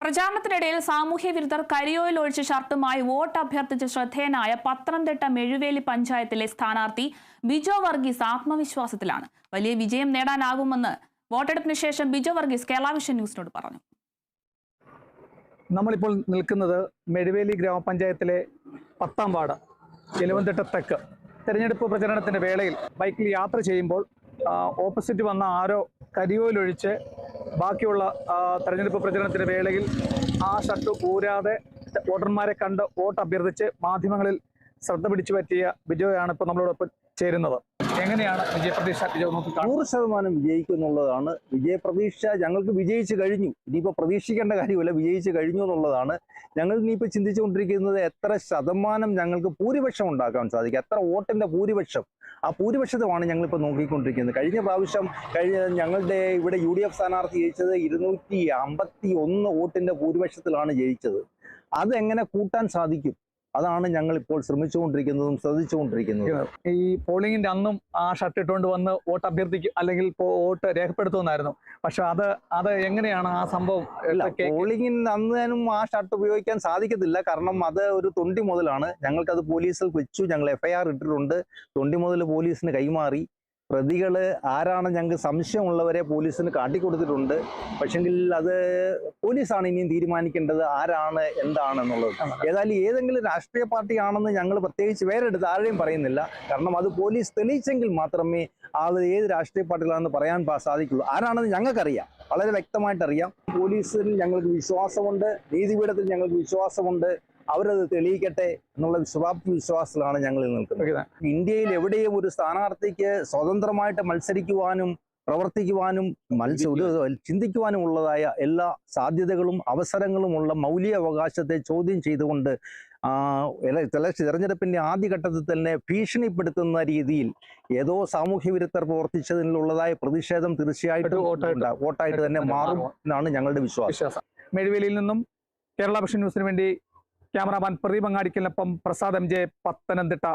പ്രചാരണത്തിനിടയിൽ സാമൂഹ്യ വിരുദ്ധർ കരിയോയിൽ ഒഴിച്ച് ഷർട്ടുമായി വോട്ട് അഭ്യർത്ഥിച്ച ശ്രദ്ധേയനായ പത്തനംതിട്ട മെഴുവേലി പഞ്ചായത്തിലെ സ്ഥാനാർത്ഥി ബിജോ വർഗീസ് ആത്മവിശ്വാസത്തിലാണ്. വലിയ വിജയം നേടാനാകുമെന്ന് വോട്ടെടുപ്പിന് ശേഷം ബിജോ വർഗീസ് കേരള വിഷൻ ന്യൂസിനോട് പറഞ്ഞു. നമ്മളിപ്പോൾ നിൽക്കുന്നത് മെഴുവേലി ഗ്രാമപഞ്ചായത്തിലെ പത്താം വാർഡ് എലുവന്തിട്ട തെക്ക്. തെരഞ്ഞെടുപ്പ് പ്രചരണത്തിന്റെ വേളയിൽ ബൈക്കിൽ യാത്ര ചെയ്യുമ്പോൾ ഓപ്പോസിറ്റ് വന്ന ആരോ കരിയോയിലൊഴിച്ച് ബാക്കിയുള്ള തെരഞ്ഞെടുപ്പ് പ്രചരണത്തിന്റെ വേളയിൽ ആ ഷർട്ട് ഊരാതെ വോട്ടർമാരെ കണ്ട് വോട്ട് അഭ്യർത്ഥിച്ച് മാധ്യമങ്ങളിൽ ശ്രദ്ധ പിടിച്ചു പറ്റിയ ബിജോയാണ് ഇപ്പോൾ നമ്മളോടൊപ്പം ചേരുന്നത്. എങ്ങനെയാണ് വിജയപ്രതീക്ഷ? നൂറ് ശതമാനം വിജയിക്കും എന്നുള്ളതാണ് വിജയപ്രതീക്ഷ ഞങ്ങൾക്ക് വിജയിച്ചു കഴിഞ്ഞു. ഇനിയിപ്പോൾ പ്രതീക്ഷിക്കേണ്ട കാര്യമല്ല വിജയിച്ചു കഴിഞ്ഞു എന്നുള്ളതാണ്. ഞങ്ങൾ ഇനിയിപ്പോൾ ചിന്തിച്ചുകൊണ്ടിരിക്കുന്നത് എത്ര ശതമാനം ഞങ്ങൾക്ക് ഭൂരിപക്ഷം ഉണ്ടാക്കാൻ സാധിക്കും എത്ര വോട്ടിന്റെ ഭൂരിപക്ഷം. ആ ഭൂരിപക്ഷത്വമാണ് ഞങ്ങളിപ്പോൾ നോക്കിക്കൊണ്ടിരിക്കുന്നത്. കഴിഞ്ഞ പ്രാവശ്യം കഴിഞ്ഞ ഞങ്ങളുടെ ഇവിടെ യു ഡി എഫ് സ്ഥാനാർത്ഥി ജയിച്ചത് ഇരുന്നൂറ്റി അമ്പത്തി ഒന്ന് വോട്ടിന്റെ ഭൂരിപക്ഷത്തിലാണ് ജയിച്ചത്. അതെങ്ങനെ കൂട്ടാൻ സാധിക്കും? അതാണ് ഞങ്ങൾ ഇപ്പോൾ ശ്രമിച്ചുകൊണ്ടിരിക്കുന്നതും ശ്രദ്ധിച്ചുകൊണ്ടിരിക്കുന്നതും. ഈ പോളിംഗിന്റെ അന്നും ആ ഷർട്ട് ഇട്ടുകൊണ്ട് വന്ന് വോട്ട് അഭ്യർത്ഥിക്കും അല്ലെങ്കിൽ വോട്ട് രേഖപ്പെടുത്തുമെന്നായിരുന്നു. പക്ഷെ അത് അത് എങ്ങനെയാണ് ആ സംഭവം? പോളിംഗിന് അന്നും ആ ഷർട്ട് ഉപയോഗിക്കാൻ സാധിക്കത്തില്ല. കാരണം അത് ഒരു തൊണ്ടി മുതലാണ്. ഞങ്ങൾക്കത് പോലീസിൽ വെച്ചു. ഞങ്ങൾ എഫ്ഐആർ ഇട്ടിട്ടുണ്ട്. തൊണ്ടി മുതൽ പോലീസിന് കൈമാറി. പ്രതികൾ ആരാണ് ഞങ്ങൾക്ക് സംശയമുള്ളവരെ പോലീസിന് കാട്ടിക്കൊടുത്തിട്ടുണ്ട്. പക്ഷെങ്കിൽ അത് പോലീസാണ് ഇനിയും തീരുമാനിക്കേണ്ടത് ആരാണ് എന്താണെന്നുള്ളത് ഏതായാലും ഏതെങ്കിലും രാഷ്ട്രീയ പാർട്ടിയാണെന്ന് ഞങ്ങൾ പ്രത്യേകിച്ച് വേറെടുത്ത് ആരെയും പറയുന്നില്ല. കാരണം അത് പോലീസ് തെളിയിച്ചെങ്കിൽ മാത്രമേ അത് ഏത് രാഷ്ട്രീയ പാർട്ടികളാണെന്ന് പറയാൻ സാധിക്കുള്ളൂ. ആരാണെന്ന് ഞങ്ങൾക്കറിയാം. വളരെ വ്യക്തമായിട്ടറിയാം. പോലീസിൽ ഞങ്ങൾക്ക് വിശ്വാസമുണ്ട്. നീതിപീഠത്തിൽ ഞങ്ങൾക്ക് വിശ്വാസമുണ്ട്. അവരത് തെളിയിക്കട്ടെ എന്നുള്ള വിശ്വാപ്തി വിശ്വാസത്തിലാണ് ഞങ്ങൾ നിൽക്കുന്നത്. ഇന്ത്യയിൽ എവിടെയും ഒരു സ്ഥാനാർത്ഥിക്ക് സ്വതന്ത്രമായിട്ട് മത്സരിക്കുവാനും പ്രവർത്തിക്കുവാനും മത്സ്യ ഒരു ചിന്തിക്കുവാനും ഉള്ളതായ എല്ലാ സാധ്യതകളും അവസരങ്ങളുമുള്ള മൗലിക അവകാശത്തെ ചോദ്യം ചെയ്തുകൊണ്ട് തെരഞ്ഞെടുപ്പിന്റെ ആദ്യഘട്ടത്തിൽ തന്നെ ഭീഷണിപ്പെടുത്തുന്ന രീതിയിൽ ഏതോ സാമൂഹ്യ വിരുദ്ധർ പ്രവർത്തിച്ചതിലുള്ളതായ പ്രതിഷേധം തീർച്ചയായിട്ടും വോട്ടായിട്ട്. തന്നെ മാറും എന്നാണ് ഞങ്ങളുടെ വിശ്വാസം. വിശ്വാസം. മെഴുവേലിയിൽ നിന്നും കേരള വിഷൻ ന്യൂസിന് വേണ്ടി ക്യാമറാമാൻ പ്രദീപ് അങ്ങാടിക്കലിനൊപ്പം പ്രസാദ് എം ജെ പത്തനംതിട്ട